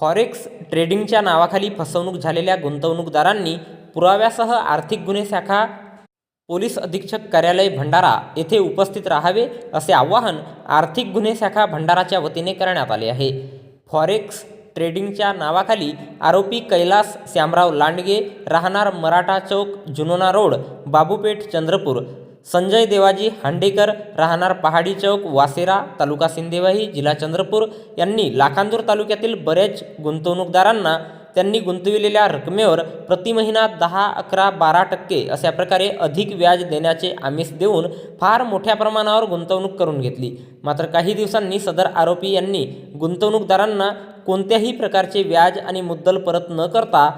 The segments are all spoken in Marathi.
फॉरेक्स ट्रेडिंगच्या नावाखाली फसवणूक झालेल्या गुंतवणूकदारांनी पुराव्यासह आर्थिक गुन्हे शाखा पोलीस अधीक्षक कार्यालय भंडारा येथे उपस्थित राहावे असे आवाहन आर्थिक गुन्हे शाखा भंडाराच्या वतीने करण्यात आले आहे. फॉरेक्स ट्रेडिंगच्या नावाखाली आरोपी कैलास श्यामराव लांडगे राहणार मराठा चौक जुनोना रोड बाबूपेठ चंद्रपूर संजय देवाजी हांडेकर राहणार पहाडी चौक वासेरा तालुका सिंदेवाही जिल्हा चंद्रपूर यांनी लाखांदूर तालुक्यातील बरेच गुंतवणूकदारांना त्यांनी गुंतविलेल्या रकमेवर प्रति महिना दहा अकरा बारा टक्के अशा प्रकारे अधिक व्याज देण्याचे आमिष देऊन फार मोठ्या प्रमाणावर गुंतवणूक करून घेतली. मात्र काही दिवसांनी सदर आरोपी यांनी गुंतवणूकदारांना कोणत्याही प्रकारचे व्याज आणि मुद्दल परत न करता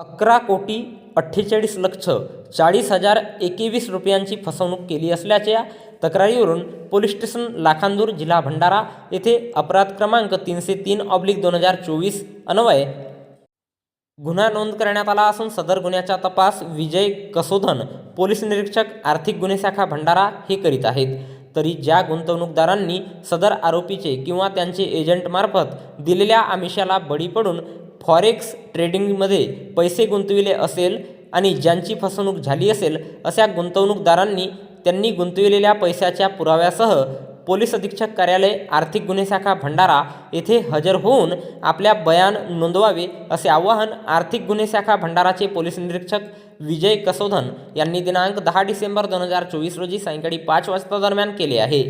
अकरा कोटी अठ्ठेचाळीस लक्ष चाळीस हजार एकवीस रुपयांची फसवणूक केली असल्याच्या तक्रारीवरून पोलीस स्टेशन लाखांदूर जिल्हा भंडारा येथे अपराध क्रमांक तीनशे तीन ऑब्लिक दोन हजार चोवीस अन्वय गुन्हा नोंद करण्यात आला असून सदर गुन्ह्याचा तपास विजय कसोधन पोलीस निरीक्षक आर्थिक गुन्हे शाखा भंडारा हे करीत आहेत. तरी ज्या गुंतवणूकदारांनी सदर आरोपीचे किंवा त्यांचे एजंटमार्फत दिलेल्या आमिषाला बळी पडून फॉरेक्स ट्रेडिंगमध्ये पैसे गुंतविले असेल आणि ज्यांची फसवणूक झाली असेल अशा गुंतवणूकदारांनी त्यांनी गुंतविलेल्या पैशाच्या पुराव्यासह पोलीस अधीक्षक कार्यालय आर्थिक गुन्हे शाखा भंडारा येथे हजर होऊन आपल्या बयान नोंदवावे असे आवाहन आर्थिक गुन्हे शाखा भंडाराचे पोलीस निरीक्षक विजय कसोधन यांनी दिनांक दहा डिसेंबर दोन हजार चोवीस रोजी सायंकाळी पाच वाजता दरम्यान केले आहे.